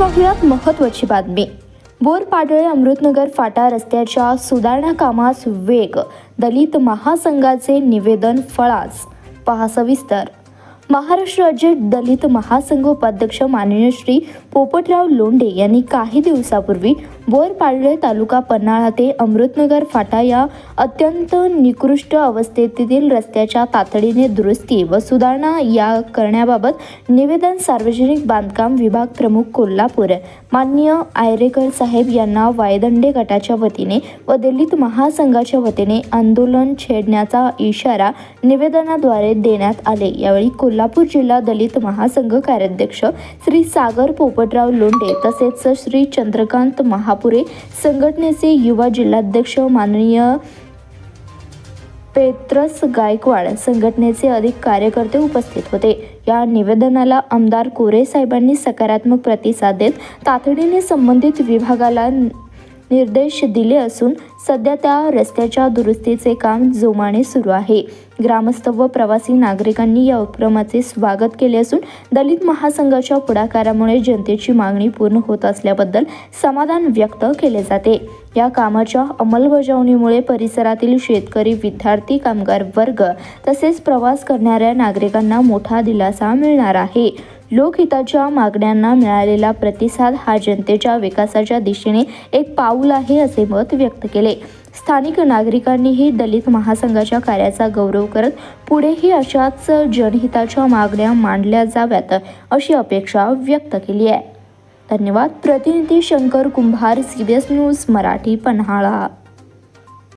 पाहुयात महत्त्वाची बातमी. बोरपाडळे अमृतनगर फाटा रस्त्याच्या सुधारणा कामास वेग. दलित महासंघाचे निवेदन फळास. पहा सविस्तर. महाराष्ट्र राज्य दलित महासंघ उपाध्यक्ष माननीय श्री पोपटराव लोंढे यांनी काही दिवसापूर्वी बोरपाडळे तालुका पन्हाळा ते अमृतनगर फाटा या अत्यंत निकृष्ट अवस्थेतील रस्त्याच्या तातडीने दुरुस्ती व सुधारणा या करण्याबाबत निवेदन सार्वजनिक बांधकाम विभाग प्रमुख कोल्हापूर माननीय आयरेकर साहेब यांना वायदंडे गटाच्या वतीने व दलित महासंघाच्या वतीने आंदोलन छेडण्याचा इशारा निवेदनाद्वारे देण्यात आले. यावेळी कोल्हा कोल्हापूर जिल्हा दलित महासंघ कार्याध्यक्ष श्री सागर पोपटराव लोंढे तसेच श्री चंद्रकांत महापुरे संघटनेचे युवा जिल्हाध्यक्ष माननीय पेत्रस गायकवाड संघटनेचे अधिक कार्यकर्ते उपस्थित होते. या निवेदनाला आमदार कोरे साहेबांनी सकारात्मक प्रतिसाद देत तातडीने संबंधित विभागाला निर्देश दिले असून सध्या त्या रस्त्याच्या दुरुस्तीचे काम जोमाने सुरू आहे. ग्रामस्थ व प्रवासी नागरिकांनी या उपक्रमाचे स्वागत केले असून दलित महासंघाच्या पुढाकारामुळे जनतेची मागणी पूर्ण होत असल्याबद्दल समाधान व्यक्त केले जाते. या कामाच्या अंमलबजावणीमुळे परिसरातील शेतकरी विद्यार्थी कामगार वर्ग तसेच प्रवास करणाऱ्या नागरिकांना मोठा दिलासा मिळणार आहे. लोकहिताच्या मागण्यांना मिळालेला प्रतिसाद हा जनतेच्या विकासाच्या दिशेने एक पाऊल आहे असे मत व्यक्त केले. स्थानिक नागरिकांनीही दलित महासंघाच्या कार्याचा गौरव करत पुढेही अशाच जनहिताच्या मागण्या मांडल्या जाव्यात अशी अपेक्षा व्यक्त केली आहे. धन्यवाद. प्रतिनिधी शंकर कुंभार एस न्यूज मराठी पन्हाळा.